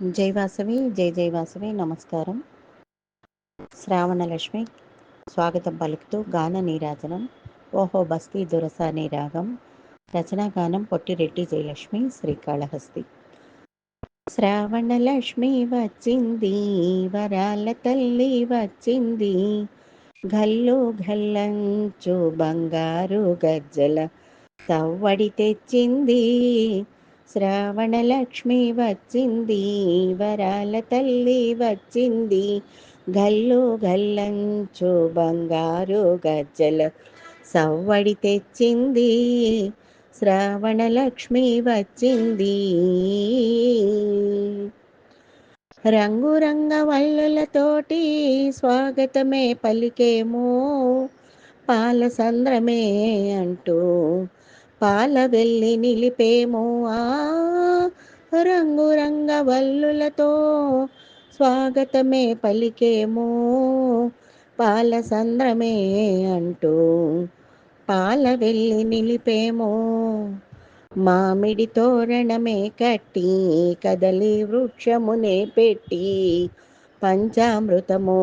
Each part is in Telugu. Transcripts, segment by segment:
జై వాసవి జై జై వాసవి నమస్కారం. శ్రావణలక్ష్మి స్వాగతం పలుకుతూ గాన నీరాజనం ఓహో బస్తీ దురసాని రాగం రచనాగానం పొట్టిరెడ్డి జయలక్ష్మి శ్రీకాళహస్తి. శ్రావణలక్ష్మి వచ్చింది వరాల తల్లి వచ్చింది గల్లు గల్లంచు బంగారు గజ్జల తవ్వడి తెచ్చింది శ్రావణలక్ష్మి వచ్చింది వరాల తల్లి వచ్చింది. గల్లు గల్లంచు బంగారు గజ్జల సవ్వడి తెచ్చింది. శ్రావణలక్ష్మి వచ్చింది. రంగురంగ వల్లులతోటి స్వాగతమే పలికేమో పాలసంద్రమే అంటూ పాల వెళ్ళి నిలిపేమో ఆ రంగురంగ వల్లులతో స్వాగతమే పలికేమో పాల సంద్రమే అంటూ పాల వెళ్ళి నిలిపేమో. మామిడి తోరణమే కట్టి కదలి వృక్షమునే పెట్టి పంచామృతము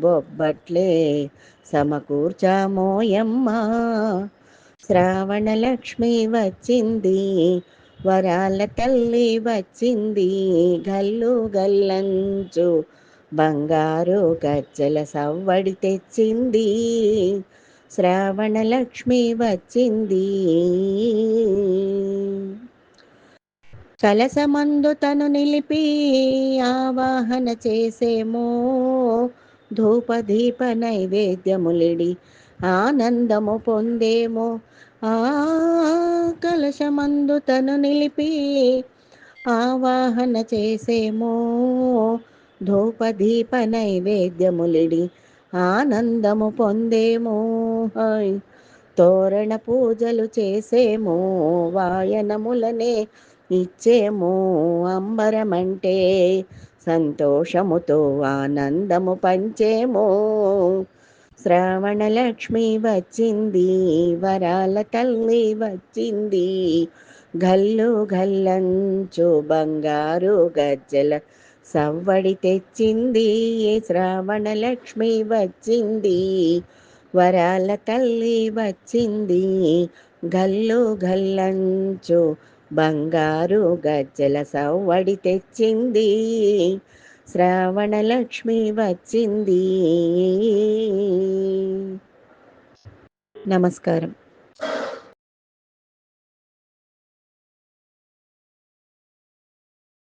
బొబ్బట్లే సమకూర్చామోయమ్మా. శ్రావణలక్ష్మి వచ్చింది వరాల తల్లి వచ్చింది గల్లు గల్లంచు బంగారు గజ్జల సవ్వడి తెచ్చింది. శ్రావణలక్ష్మి వచ్చింది. కలసమందు తను నిలిపి ఆవాహన చేసేమో ధూపదీప నైవేద్యములిడి ఆనందము పొందేమో. ఆ కలశమందు తను నిలిపి ఆవాహన చేసేమో. ధూపదీప నైవేద్యములిడి ఆనందము పొందేమో. తోరణ పూజలు చేసేమో. వాయనములనే ఇచ్చేమో. అంబరమంటే సంతోషముతో ఆనందము పంచేమో. శ్రావణలక్ష్మి వచ్చింది వరాల తల్లి వచ్చింది. గల్లు గల్లంచు బంగారు గజ్జల సవ్వడి తెచ్చింది శ్రావణలక్ష్మి వచ్చింది వరాల తల్లి వచ్చింది. గల్లు గల్లంచు బంగారు గజ్జల సవ్వడి తెచ్చింది శ్రావణలక్ష్మి వచ్చింది. నమస్కారం.